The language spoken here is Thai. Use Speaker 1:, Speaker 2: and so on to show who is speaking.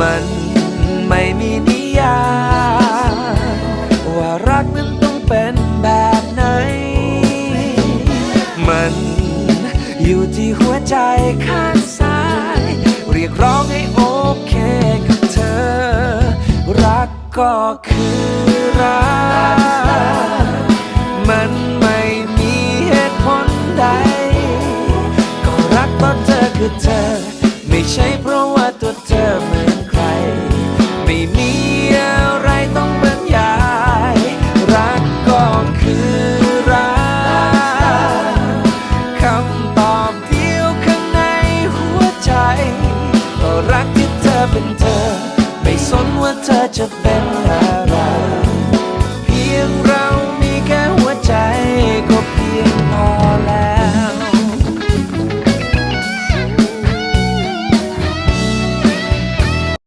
Speaker 1: มันไม่มีนิยามว่ารักนั้นต้องเป็นแบบไหน มันอยู่ที่หัวใจข้างซ้าย เรียกร้องให้โอเคกับเธอ รักก็คือรัก มันไม่มีเหตุผลใด ก็รักเพราะเธอคือเธอ ไม่ใช่เพราะว่าตัวเธอมือน ไม่สนว่าเธอจะเป็นอะไร